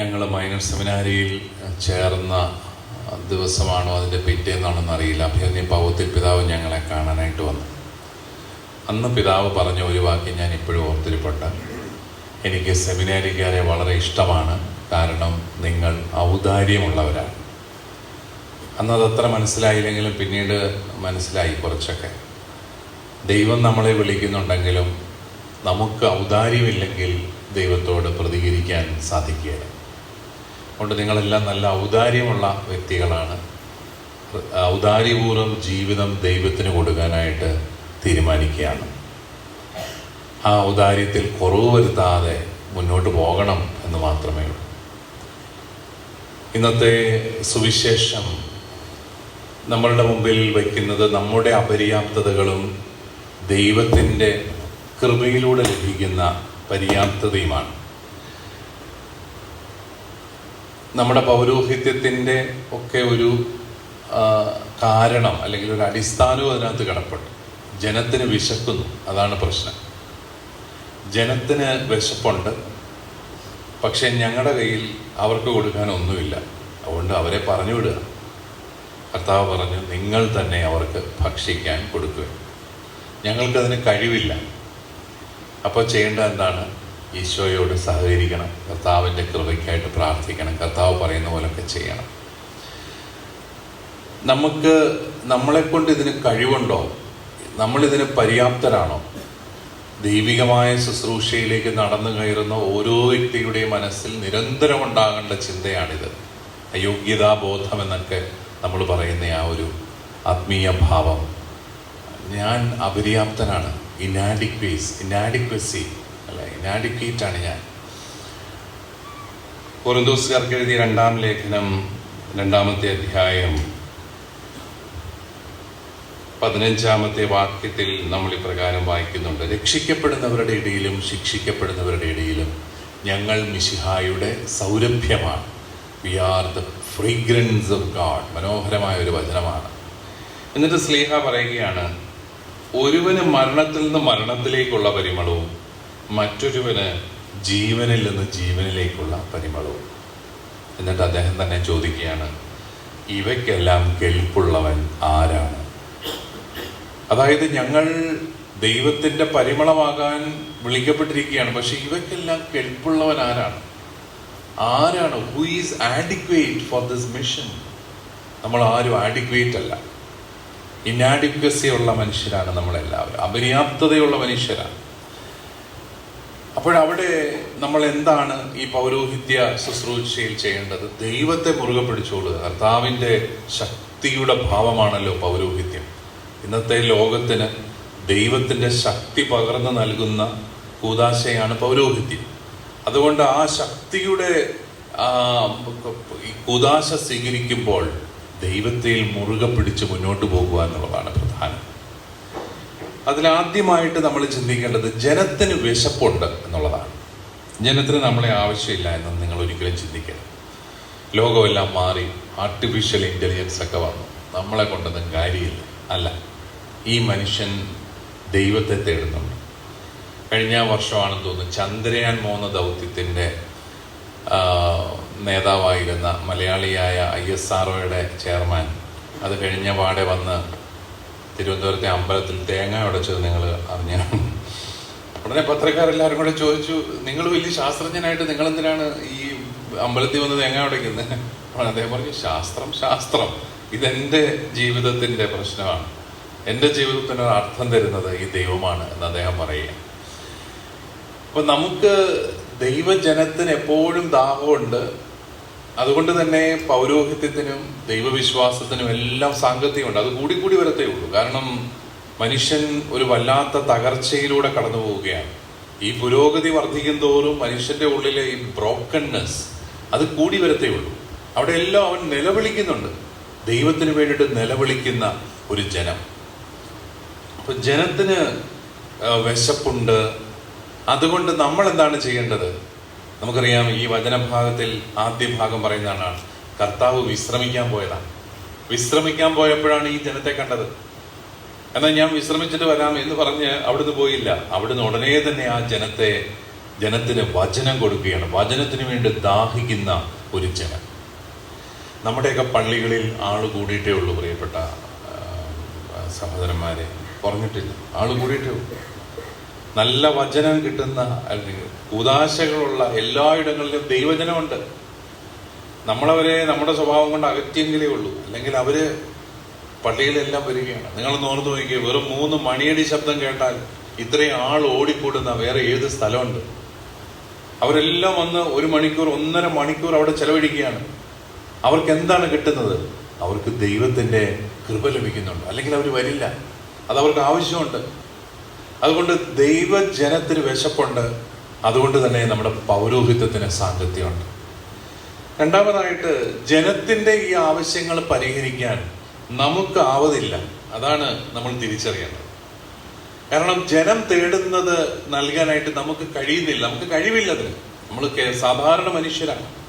ഞങ്ങൾ മൈനർ സെമിനാരിയിൽ ചേർന്ന ദിവസമാണോ അതിന്റെ പിറ്റേന്നാണെന്ന് അറിയില്ല. അഭിനന്ദി പാവത്തിൽ പിതാവ് ഞങ്ങളെ കാണാനായിട്ട് വന്നു. അന്ന് പിതാവ് പറഞ്ഞ ഒരു വാക്യം ഞാൻ ഇപ്പോഴും ഓർത്തിരിപ്പുണ്ട്. എനിക്ക് സെമിനാരിക്കാരെ വളരെ ഇഷ്ടമാണ്. കാരണം നിങ്ങൾ ഔദാര്യമുള്ളവരാണ്. അന്ന് അതത്ര മനസ്സിലായില്ലെങ്കിലും പിന്നീട് മനസ്സിലായി കുറച്ചൊക്കെ. ദൈവം നമ്മളെ വിളിക്കുന്നുണ്ടെങ്കിലും നമുക്ക് ഔദാര്യമില്ലെങ്കിൽ ദൈവത്തോട് പ്രതികരിക്കാൻ സാധിക്കുകയില്ല. അതുകൊണ്ട് നിങ്ങളെല്ലാം നല്ല ഔദാര്യമുള്ള വ്യക്തികളാണ്. ഔദാര്യപൂർവം ജീവിതം ദൈവത്തിന് കൊടുക്കാനായിട്ട് തീരുമാനിക്കുകയാണ്. ആ ഔദാര്യത്തിൽ കുറവ് വരുത്താതെ മുന്നോട്ട് പോകണം എന്ന് മാത്രമേ ഉള്ളൂ. ഇന്നത്തെ സുവിശേഷം നമ്മളുടെ മുമ്പിൽ വയ്ക്കുന്നത് നമ്മുടെ അപര്യാപ്തതകളും ദൈവത്തിന്റെ കൃപയിലൂടെ ലഭിക്കുന്ന പര്യാപ്തതയുമാണ്. നമ്മുടെ പൗരോഹിത്യത്തിന്റെ ഒക്കെ ഒരു കാരണം അല്ലെങ്കിൽ ഒരു അടിസ്ഥാനവും അതിനകത്ത് കിടപ്പുണ്ട്. ജനത്തിന് വിശക്കുന്നു. അതാണ് പ്രശ്നം. ജനത്തിന് വിശപ്പുണ്ട്. പക്ഷെ ഞങ്ങളുടെ കയ്യിൽ അവർക്ക് കൊടുക്കാൻ ഒന്നുമില്ല അതുകൊണ്ട് അവരെ പറഞ്ഞു വിടുക കർത്താവ് പറഞ്ഞു നിങ്ങൾ തന്നെ അവർക്ക് ഭക്ഷിക്കാൻ കൊടുക്കുക. ഞങ്ങൾക്കതിന് കഴിവില്ല. അപ്പോൾ ചെയ്യേണ്ട എന്താണ്? ഈശോയോട് സഹകരിക്കണം. കർത്താവിന്റെ കൃപയ്ക്കായിട്ട് പ്രാർത്ഥിക്കണം. കർത്താവ് പറയുന്ന പോലൊക്കെ ചെയ്യണം. നമുക്ക് നമ്മളെ കൊണ്ട് ഇതിന് കഴിവുണ്ടോ? നമ്മളിതിന് പര്യാപ്തരാണോ? ദൈവികമായ ശുശ്രൂഷയിലേക്ക് നടന്നു കയറുന്ന ഓരോ വ്യക്തിയുടെയും മനസ്സിൽ നിരന്തരം ഉണ്ടാകേണ്ട ചിന്തയാണിത്. അയോഗ്യതാബോധം എന്നൊക്കെ നമ്മൾ പറയുന്ന ആ ഒരു ആത്മീയ ഭാവം. ഞാൻ അപര്യാപ്തനാണ്. ഇനാഡിക്വേസ് ഇനാഡിക്വസി അല്ല? ഇനാഡിക്വേറ്റ് ആണ് ഞാൻ. കൊറിന്തോസുകാർക്ക് എഴുതിയ രണ്ടാം ലേഖനം രണ്ടാമത്തെ അധ്യായം പതിനഞ്ചാമത്തെ വാക്യത്തിൽ നമ്മൾ ഇപ്രകാരം വായിക്കുന്നുണ്ട്. രക്ഷിക്കപ്പെടുന്നവരുടെ ഇടയിലും ശിക്ഷിക്കപ്പെടുന്നവരുടെ ഇടയിലും ഞങ്ങൾ മിശിഹായുടെ സൗരഭ്യമാണ്. We are the fragrance of God മനോഹരമായ ഒരു വചനമാണ്. എന്നിട്ട് സ്ലീഹ പറയുകയാണ് ഒരുവന് മരണത്തിൽ നിന്ന് മരണത്തിലേക്കുള്ള പരിമളവും മറ്റൊരുവന് ജീവനിൽ നിന്ന് ജീവനിലേക്കുള്ള പരിമളവും. എന്നിട്ട് അദ്ദേഹം തന്നെ ചോദിക്കുകയാണ് ഇവയ്ക്കെല്ലാം കെൽപ്പുള്ളവൻ ആരാണ്? അതായത് ഞങ്ങൾ ദൈവത്തിന്റെ പരിമളമാകാൻ വിളിക്കപ്പെട്ടിരിക്കുകയാണ് പക്ഷെ ഇവയ്ക്കെല്ലാം കെൽപ്പുള്ളവൻ ആരാണ്? ആരാണ്? Who is adequate for this mission നമ്മൾ ആരും ആഡിക്വേറ്റ് അല്ല. ഇനാഡിക്വസി ഉള്ള മനുഷ്യരാണ് നമ്മളെല്ലാവരും. അപര്യാപ്തതയുള്ള മനുഷ്യരാണ്. അപ്പോഴവിടെ നമ്മൾ എന്താണ് ഈ പൗരോഹിത്യ ശുശ്രൂഷയിൽ ചെയ്യേണ്ടത്? ദൈവത്തെ മുറുകെ പിടിച്ചുകൊള്ളുക കർത്താവിന്റെ ശക്തിയുടെ ഭാവമാണല്ലോ പൗരോഹിത്യം. ഇന്നത്തെ ലോകത്തിന് ദൈവത്തിന്റെ ശക്തി പകർന്നു നൽകുന്ന കൂതാശയാണ് പൗരോഹിത്യം. അതുകൊണ്ട് ആ ശക്തിയുടെ കൂതാശ സ്വീകരിക്കുമ്പോൾ ദൈവത്തിൽ മുറുകെ പിടിച്ച് മുന്നോട്ട് പോകുക എന്നുള്ളതാണ് അതിലാദ്യമായിട്ട് നമ്മൾ ചിന്തിക്കേണ്ടത് ജനത്തിന് വിശപ്പുണ്ട് എന്നുള്ളതാണ്. ജനത്തിന് നമ്മളെ ആവശ്യമില്ല എന്ന് നിങ്ങൾ ഒരിക്കലും ചിന്തിക്കരുത്. ലോകമെല്ലാം മാറി ആർട്ടിഫിഷ്യൽ ഇന്റലിജൻസ് ഒക്കെ വന്നു. നമ്മളെ കൊണ്ടൊന്നും കാര്യമില്ല. അല്ല ഈ മനുഷ്യൻ ദൈവത്തെ തേടുന്നുണ്ട്. കഴിഞ്ഞ വർഷമാണെന്ന് തോന്നുന്നു ചന്ദ്രയാൻ മൂന്ന് ദൗത്യത്തിന്റെ നേതാവായിരുന്ന മലയാളിയായ ഐ എസ് ആർ ചെയർമാൻ. അത് കഴിഞ്ഞ പാടെ വന്ന് തിരുവനന്തപുരത്തെ അമ്പലത്തിൽ തേങ്ങ ഉടച്ചത് നിങ്ങൾ അറിഞ്ഞ ഉടനെ പത്രക്കാരെല്ലാവരും കൂടെ ചോദിച്ചു നിങ്ങൾ വലിയ ശാസ്ത്രജ്ഞനായിട്ട് നിങ്ങൾ എന്തിനാണ് ഈ അമ്പലത്തിൽ വന്ന് തേങ്ങ ഉടയ്ക്കുന്നത്? അപ്പോൾ അദ്ദേഹം പറഞ്ഞു ശാസ്ത്രം ശാസ്ത്രം. ഇതെന്റെ ജീവിതത്തിന്റെ പ്രശ്നമാണ്. എന്റെ ജീവിതത്തിന് അർത്ഥം തരുന്നത് ഈ ദൈവമാണ് എന്ന് അദ്ദേഹം പറയുക അപ്പൊ നമുക്ക് ദൈവജനത്തിന് എപ്പോഴും ദാഹമുണ്ട്. അതുകൊണ്ട് തന്നെ പൗരോഹിത്യത്തിനും ദൈവവിശ്വാസത്തിനും എല്ലാം സാങ്കത്യമുണ്ട്. അത് കൂടി കൂടി വരത്തേ ഉള്ളൂ. കാരണം മനുഷ്യൻ ഒരു വല്ലാത്ത തകർച്ചയിലൂടെ കടന്നു പോവുകയാണ് ഈ പുരോഗതി വർദ്ധിക്കും തോറും മനുഷ്യന്റെ ഉള്ളിലെ ഈ ബ്രോക്കൺനെസ് അത് കൂടി വരത്തേ ഉള്ളൂ. അവിടെ എല്ലാം അവൻ നിലവിളിക്കുന്നുണ്ട്. ദൈവത്തിന് വേണ്ടിയിട്ട് നിലവിളിക്കുന്ന ഒരു ജനം. അപ്പൊ ജനത്തിന് വിശപ്പുണ്ട്. അതുകൊണ്ട് നമ്മൾ എന്താണ് ചെയ്യേണ്ടത്? നമുക്കറിയാം ഈ വചനഭാഗത്തിൽ ആദ്യ ഭാഗം പറയുന്നതാണ് കർത്താവ് വിശ്രമിക്കാൻ പോയതാണ്. വിശ്രമിക്കാൻ പോയപ്പോഴാണ് ഈ ജനത്തെ കണ്ടത്. എന്നാൽ ഞാൻ വിശ്രമിച്ചിട്ട് വരാം എന്ന് പറഞ്ഞ് അവിടുന്ന് പോയില്ല. അവിടുന്ന് ഉടനെ തന്നെ ആ ജനത്തെ ജനത്തിന് വചനം കൊടുക്കുകയാണ്. വചനത്തിന് വേണ്ടി ദാഹിക്കുന്ന ഒരു ജനം. നമ്മുടെയൊക്കെ പള്ളികളിൽ ആൾ കൂടിയിട്ടേ ഉള്ളൂ പ്രിയപ്പെട്ട സഹോദരന്മാരെ. കുറഞ്ഞിട്ടില്ല ആൾ കൂടിയിട്ടേ ഉള്ളൂ. നല്ല വചനം കിട്ടുന്ന അല്ലെങ്കിൽ ഉദാശകളുള്ള എല്ലായിടങ്ങളിലും ദൈവജനമുണ്ട്. നമ്മളവരെ നമ്മുടെ സ്വഭാവം കൊണ്ട് അകറ്റിയെങ്കിലേ ഉള്ളൂ. അല്ലെങ്കിൽ അവർ പള്ളിയിലെല്ലാം വരികയാണ്. നിങ്ങൾ നോർന്നു നോക്കിയ വെറും മൂന്ന് മണിയടി ശബ്ദം കേട്ടാൽ ഇത്രയും ആൾ ഓടിക്കൂടുന്ന വേറെ ഏത് സ്ഥലമുണ്ട്? അവരെല്ലാം വന്ന് ഒരു മണിക്കൂർ ഒന്നര മണിക്കൂർ അവിടെ ചെലവഴിക്കുകയാണ്. അവർക്ക് എന്താണ് കിട്ടുന്നത്? അവർക്ക് ദൈവത്തിന്റെ കൃപ ലഭിക്കുന്നുണ്ട്. അല്ലെങ്കിൽ അവർ വരില്ല. അത് അവർക്ക് ആവശ്യമുണ്ട്. അതുകൊണ്ട് ദൈവജനത്തിന് വിശപ്പുണ്ട്. അതുകൊണ്ട് തന്നെ നമ്മുടെ പൗരോഹിത്യത്തിന് സാങ്കത്യമുണ്ട്. രണ്ടാമതായിട്ട് ജനത്തിന്റെ ഈ ആവശ്യങ്ങൾ പരിഹരിക്കാൻ നമുക്ക് ആവതില്ല അതാണ് നമ്മൾ തിരിച്ചറിയേണ്ടത്. കാരണം ജനം തേടുന്നത് നൽകാനായിട്ട് നമുക്ക് കഴിയുന്നില്ല. നമുക്ക് കഴിവില്ല അതിന്. നമ്മൾ സാധാരണ മനുഷ്യരാണ്.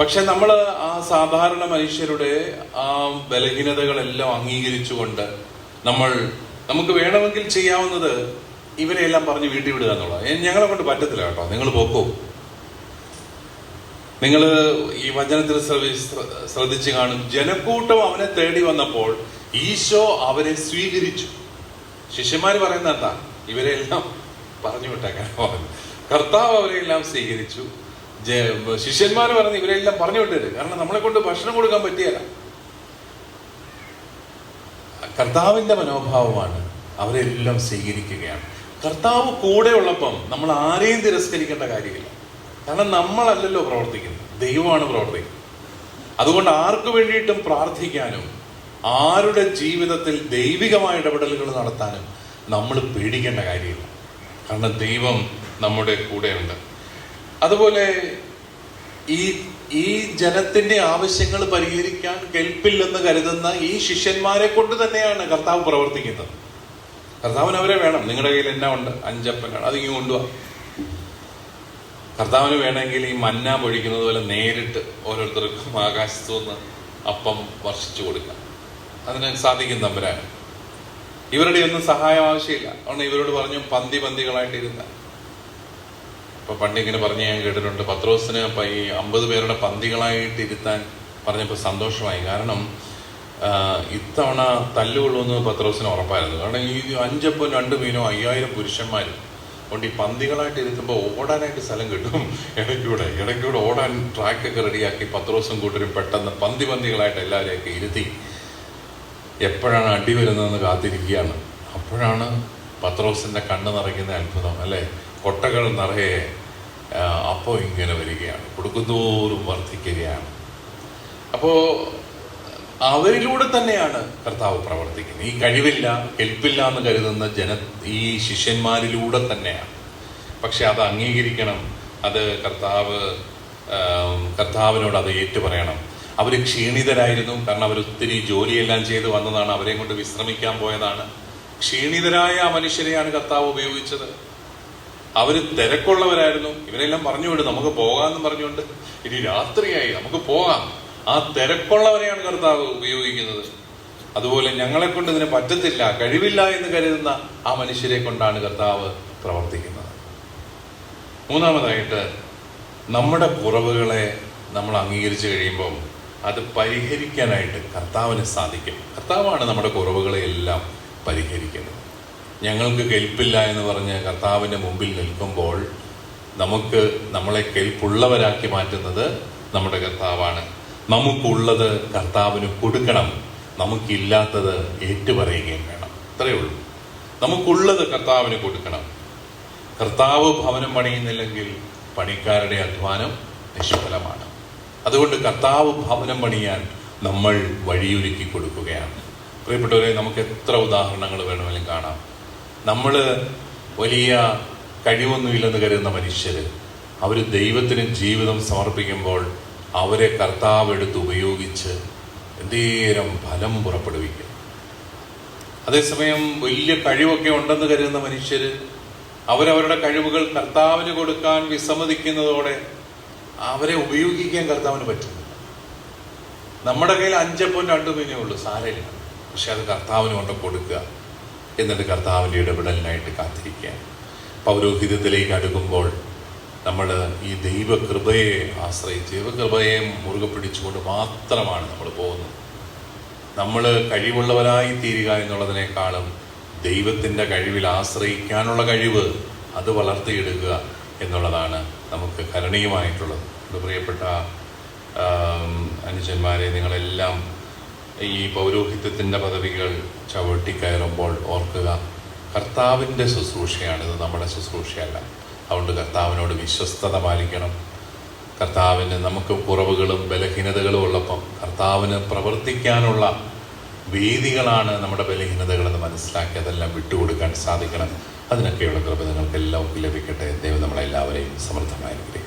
പക്ഷെ നമ്മൾ ആ സാധാരണ മനുഷ്യരുടെ ആ ബലഹീനതകളെല്ലാം അംഗീകരിച്ചുകൊണ്ട് നമ്മൾ നമുക്ക് വേണമെങ്കിൽ ചെയ്യാവുന്നത് ഇവരെല്ലാം പറഞ്ഞ് വീട്ടിൽ വിടുക എന്നുള്ളതാണ്. ഞങ്ങളെ കൊണ്ട് പറ്റത്തില്ല കേട്ടോ. നിങ്ങൾ പോക്കോ. നിങ്ങൾ ഈ വചനത്തിൽ ശ്രദ്ധിച്ച് കാണും. ജനക്കൂട്ടം അവനെ തേടി വന്നപ്പോൾ ഈശോ അവരെ സ്വീകരിച്ചു. ശിഷ്യന്മാർ പറയുന്ന എന്താ? ഇവരെല്ലാം പറഞ്ഞു വിട്ടേക്കാൻ കർത്താവ്. അവരെല്ലാം സ്വീകരിച്ചു. ശിഷ്യന്മാർ പറഞ്ഞു ഇവരെല്ലാം പറഞ്ഞു വിട്ടേര്. കാരണം നമ്മളെ കൊണ്ട് ഭക്ഷണം കൊടുക്കാൻ പറ്റിയല്ല. കർത്താവിന്റെ മനോഭാവമാണ് അവരെല്ലാം സ്വീകരിക്കുകയാണ്. കർത്താവ് കൂടെ ഉള്ളപ്പം നമ്മൾ ആരെയും തിരസ്കരിക്കേണ്ട കാര്യമില്ല. കാരണം നമ്മളല്ലല്ലോ പ്രവർത്തിക്കുന്നത്. ദൈവമാണ് പ്രവർത്തിക്കുന്നത്. അതുകൊണ്ട് ആർക്കു വേണ്ടിയിട്ടും പ്രാർത്ഥിക്കാനും ആരുടെ ജീവിതത്തിൽ ദൈവികമായ ഇടപെടലുകൾ നടത്താനും നമ്മൾ പേടിക്കേണ്ട കാര്യമില്ല. കാരണം ദൈവം നമ്മുടെ കൂടെയുണ്ട്. അതുപോലെ ഈ ഈ ജനത്തിന്റെ ആവശ്യങ്ങൾ പരിഹരിക്കാൻ കെൽപ്പില്ലെന്ന് കരുതുന്ന ഈ ശിഷ്യന്മാരെ കൊണ്ട് തന്നെയാണ് കർത്താവ് പ്രവർത്തിക്കുന്നത്. കർത്താവിന് അവരെ വേണം. നിങ്ങളുടെ കയ്യിൽ എന്നാ ഉണ്ട്? അഞ്ചപ്പനാണ് അതിങ്ങ് കൊണ്ടുപോവാ കർത്താവിന് വേണമെങ്കിൽ ഈ മന്ന പൊഴിക്കുന്നത് പോലെ നേരിട്ട് ഓരോരുത്തർക്കും ആകാശത്തു നിന്ന് അപ്പം വർഷിച്ചു കൊടുക്കാം. അതിന് സാധിക്കും തമ്പുരാൻ. ഇവരുടെ ഒന്നും സഹായം ആവശ്യമില്ല. അതുകൊണ്ട് ഇവരോട് പറഞ്ഞു പന്തി പന്തികളായിട്ട് ഇരുന്ന ഇപ്പൊ പണ്ട് ഇങ്ങനെ പറഞ്ഞ് ഞാൻ കേട്ടിട്ടുണ്ട്. പത്രോസിന് അപ്പൊ ഈ അമ്പത് പേരുടെ പന്തികളായിട്ട് ഇരുത്താൻ പറഞ്ഞപ്പോൾ സന്തോഷമായി. കാരണം ഇത്തവണ തല്ലുകൊള്ളുമെന്ന് പത്രോസിന് ഉറപ്പായിരുന്നു. കാരണം ഈ അഞ്ചപ്പം രണ്ട് മീനോ അയ്യായിരം പുരുഷന്മാരും അതുകൊണ്ട് ഈ പന്തികളായിട്ട് ഇരുത്തുമ്പോൾ ഓടാനായിട്ട് സ്ഥലം കിട്ടും. ഇടയ്ക്കൂടെ ഇടയ്ക്കൂടെ ഓടാൻ ട്രാക്കൊക്കെ റെഡിയാക്കി പത്രോസും കൂട്ടരും പെട്ടെന്ന് പന്തി പന്തികളായിട്ട് എല്ലാവരെയൊക്കെ ഇരുത്തി എപ്പോഴാണ് അടി വരുന്നതെന്ന് കാത്തിരിക്കുകയാണ്. അപ്പോഴാണ് പത്രോസിന്റെ കണ്ണ് നിറയ്ക്കുന്ന അത്ഭുതം അല്ലെ? കൊട്ടകൾ നിറയെ അപ്പോൾ അപ്പം ഇങ്ങനെ വരികയാണ്. കൊടുക്കുന്നതോറും വർദ്ധിക്കുകയാണ് അപ്പോൾ അവരിലൂടെ തന്നെയാണ് കർത്താവ് പ്രവർത്തിക്കുന്നത്. ഈ കഴിവില്ല ഹെൽപ്പില്ല എന്ന് കരുതുന്ന ജന ഈ ശിഷ്യന്മാരിലൂടെ തന്നെയാണ്. പക്ഷെ അത് അംഗീകരിക്കണം. അത് കർത്താവ് കർത്താവിനോട് അത് ഏറ്റുപറയണം. അവർ ക്ഷീണിതരായിരുന്നു. കാരണം അവർ ഒത്തിരി ജോലിയെല്ലാം ചെയ്ത് വന്നതാണ്. അവരെ കൊണ്ട് വിശ്രമിക്കാൻ പോയതാണ്. ക്ഷീണിതരായ മനുഷ്യരെയാണ് കർത്താവ് ഉപയോഗിച്ചത്. അവർ തിരക്കുള്ളവരായിരുന്നു. ഇവരെല്ലാം പറഞ്ഞു വിടും നമുക്ക് പോകാമെന്ന് പറഞ്ഞുകൊണ്ട് ഇനി രാത്രിയായി നമുക്ക് പോകാം. ആ തിരക്കുള്ളവരെയാണ് കർത്താവ് ഉപയോഗിക്കുന്നത്. അതുപോലെ ഞങ്ങളെ കൊണ്ട് ഇതിന് പറ്റത്തില്ല കഴിവില്ല എന്ന് കരുതുന്ന ആ മനുഷ്യരെ കൊണ്ടാണ് കർത്താവ് പ്രവർത്തിക്കുന്നത്. മൂന്നാമതായിട്ട് നമ്മുടെ കുറവുകളെ നമ്മൾ അംഗീകരിച്ചു കഴിയുമ്പോൾ അത് പരിഹരിക്കാനായിട്ട് കർത്താവിന് സാധിക്കും. കർത്താവാണ് നമ്മുടെ കുറവുകളെ എല്ലാം പരിഹരിക്കുന്നത്. ഞങ്ങൾക്ക് കെൽപ്പില്ല എന്ന് പറഞ്ഞ് കർത്താവിന്റെ മുമ്പിൽ നിൽക്കുമ്പോൾ നമുക്ക് നമ്മളെ കെൽപ്പുള്ളവരാക്കി മാറ്റുന്നത് നമ്മുടെ കർത്താവാണ്. നമുക്കുള്ളത് കർത്താവിന് കൊടുക്കണം. നമുക്കില്ലാത്തത് ഏറ്റുപറയുകയും വേണം. അത്രയേ ഉള്ളൂ. നമുക്കുള്ളത് കർത്താവിന് കൊടുക്കണം. കർത്താവ് ഭവനം പണിയുന്നില്ലെങ്കിൽ പണിക്കാരുടെ അധ്വാനം നിഷ്ഫലമാണ്. അതുകൊണ്ട് കർത്താവ് ഭവനം പണിയാൻ നമ്മൾ വഴിയൊരുക്കി കൊടുക്കുകയാണ്. പ്രിയപ്പെട്ടവരെ നമുക്ക് എത്ര ഉദാഹരണങ്ങൾ വേണമെങ്കിലും കാണാം. നമ്മൾ വലിയ കഴിവൊന്നുമില്ലെന്ന് കരുതുന്ന മനുഷ്യര് അവർ ദൈവത്തിന് ജീവിതം സമർപ്പിക്കുമ്പോൾ അവരെ കർത്താവ് എടുത്ത് ഉപയോഗിച്ച് എന്തേരം ഫലം പുറപ്പെടുവിക്കും. അതേസമയം വലിയ കഴിവൊക്കെ ഉണ്ടെന്ന് കരുതുന്ന മനുഷ്യര് അവരവരുടെ കഴിവുകൾ കർത്താവിന് കൊടുക്കാൻ വിസമ്മതിക്കുന്നതോടെ അവരെ ഉപയോഗിക്കാൻ കർത്താവിന് പറ്റുന്നില്ല നമ്മുടെ കയ്യിൽ അഞ്ചപ്പം രണ്ടു മീനേ ഉള്ളൂ സാരയില്ല പക്ഷെ അത് കർത്താവിന് കൊണ്ട് കൊടുക്കുക. എന്നിട്ട് കർത്താവിന്റെ ഇടപെടലിനായിട്ട് കാത്തിരിക്കുക പൗരോഹിതത്തിലേക്ക് അടുക്കുമ്പോൾ നമ്മൾ ഈ ദൈവകൃപയെ ആശ്രയിച്ച് ദൈവകൃപയെ മുറുകെ പിടിച്ചുകൊണ്ട് മാത്രമാണ് നമ്മൾ പോകുന്നത്. നമ്മൾ കഴിവുള്ളവരായി തീരുക എന്നുള്ളതിനേക്കാളും ദൈവത്തിന്റെ കഴിവിൽ ആശ്രയിക്കാനുള്ള കഴിവ് അത് വളർത്തിയെടുക്കുക എന്നുള്ളതാണ് നമുക്ക് കരണീയമായിട്ടുള്ളത്. പ്രിയപ്പെട്ട അനുജന്മാരെ നിങ്ങളെല്ലാം ഈ പൗരോഹിത്യത്തിന്റെ പദവികൾ ചവിട്ടിക്കയറുമ്പോൾ ഓർക്കുക കർത്താവിന്റെ ശുശ്രൂഷയാണിത് നമ്മുടെ ശുശ്രൂഷയല്ല. അതുകൊണ്ട് കർത്താവിനോട് വിശ്വസ്തത പാലിക്കണം. കർത്താവിന് നമുക്ക് കുറവുകളും ബലഹീനതകളും ഉള്ളപ്പം കർത്താവിന് പ്രവർത്തിക്കാനുള്ള വേദികളാണ് നമ്മുടെ ബലഹീനതകളെന്ന് മനസ്സിലാക്കി അതെല്ലാം വിട്ടുകൊടുക്കാൻ സാധിക്കണം. അതിനൊക്കെയുള്ള കൃപ നിങ്ങൾക്ക് എല്ലാവർക്കും ലഭിക്കട്ടെ. ദൈവം നമ്മളെല്ലാവരെയും സമൃദ്ധമായി അനുഗ്രഹിക്കട്ടെ.